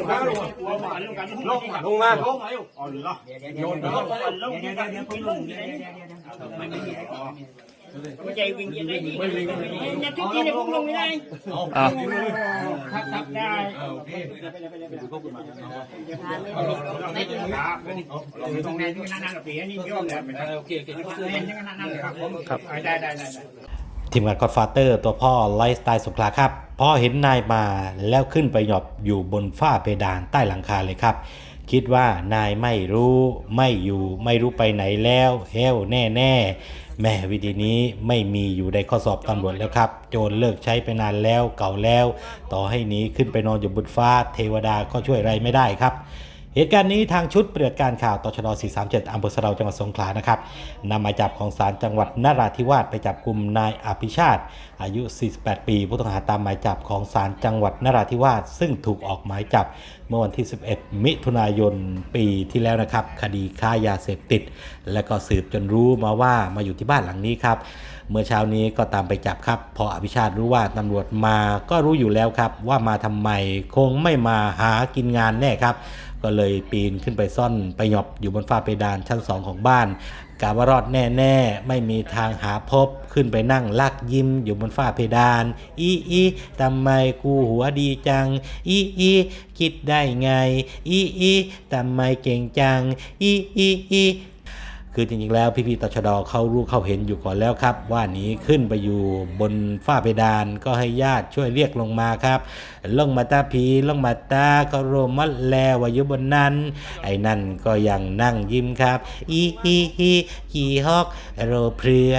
งมาลงมาลงมาลงมาลงมาอ๋อเหรอโยนไปลงลงเดี๋ยวเดี๋ยวเดี๋ยวพี่ลุงเดี๋ยวเดี๋ยวเดี๋ยวเดี๋ยวไม่ไม่ไม่ใจวิ่งยังไงดีเนี่ยทุกทีเนี่ยพวกลงไม่ได้อะทักทักได้ตรงไหนที่นั่นนั่นกับปีนี่ย่อมแล้วโอเคโอเคนี่ที่นั่นนั่นครับผมได้ได้ได้ ทีมงาน Godfather ตัวพ่อไลฟ์สไตล์สงขลาครับพอเห็นนายมาแล้วขึ้นไปหยอบอยู่บนฝ้าเพดานใต้หลังคาเลยครับ คิดว่านายไม่รู้ไม่อยู่ไม่รู้ไปไหนแล้วเฮลแน่แน่แม่วิธีนี้ไม่มีอยู่ในข้อสอบตำรวจแล้วครับ โจรเลิกใช้ไปนานแล้วเก่าแล้ว ต่อให้หนีขึ้นไปนอนอยู่บนฟ้าเทวดาก็ช่วยอะไรไม่ได้ครับ เหตุการณ์นี้ทางชุดปฏิบัติการข่าวตชด437อำเภอสะเดาจังหวัดสงขลานะครับนำหมายจับของศาลจังหวัดนราธิวาสไปจับกลุ่มนายอภิชาติ อายุ 48 ปี ผู้ต้องหาตามหมายจับของศาลจังหวัดนราธิวาสซึ่งถูกออกหมายจับเมื่อวันที่ 11 มิถุนายนปีที่แล้วนะครับ คดีค้ายาเสพติด และก็สืบจนรู้มาว่ามาอยู่ที่บ้านหลังนี้ครับ เมื่อเช้านี้ก็ตามไปจับครับ พออภิชาติรู้ว่าตำรวจมาก็รู้อยู่แล้วครับ ว่ามาทำไมคงไม่มาหากินงานแน่ครับ ก็เลยปีนขึ้นไปซ่อนไปหยอบอยู่บนฝ้าเพดานชั้นสองของบ้านกะว่ารอดแน่ๆ ไม่มีทางหาพบขึ้นไปนั่งลักยิ้มอยู่บนฝ้าเพดาน อีอีทำไมกูหัวดีจัง อีอีคิดได้ไง อีอีทำไมเก่งจัง อีอีอี คือจริงๆแล้วพี่ๆตชดเขารู้เขาเห็นอยู่ก่อนแล้วครับ ว่าหนีขึ้นไปอยู่บนฝ้าเพดานก็ให้ญาติช่วยเรียกลงมาครับลงมาตาผีลงมาตาเขาโรมัดแลวาอยู่บนนั้น ไอ้นั่นก็ยังนั่งยิ้มครับ อีอีอีขี่ฮอกโรเพลือ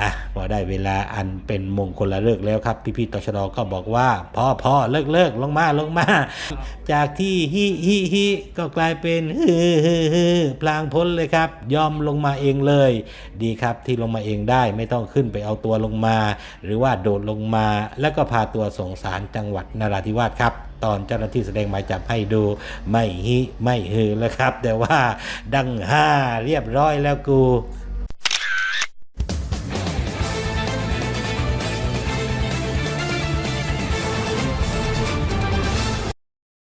อะพอได้เวลาอันเป็นมงคลละเลิกแล้วครับ พี่ๆตชดก็บอกว่าพ่อพ่อเลิกเลิกลงมาลงมา จากที่ฮิฮิฮิก็กลายเป็นฮือฮือฮือพลางพ้นเลยครับ ยอมลงมาเองเลย ดีครับที่ลงมาเองได้ไม่ต้องขึ้นไปเอาตัวลงมา หรือว่าโดดลงมา แล้วก็พาตัวส่งสารจังหวัดนราธิวาสครับตอนเจ้าหน้าที่แสดงหมายจับให้ดูไม่ฮิไม่ฮือแล้วครับ แต่ว่าดังห้าเรียบร้อยแล้วกู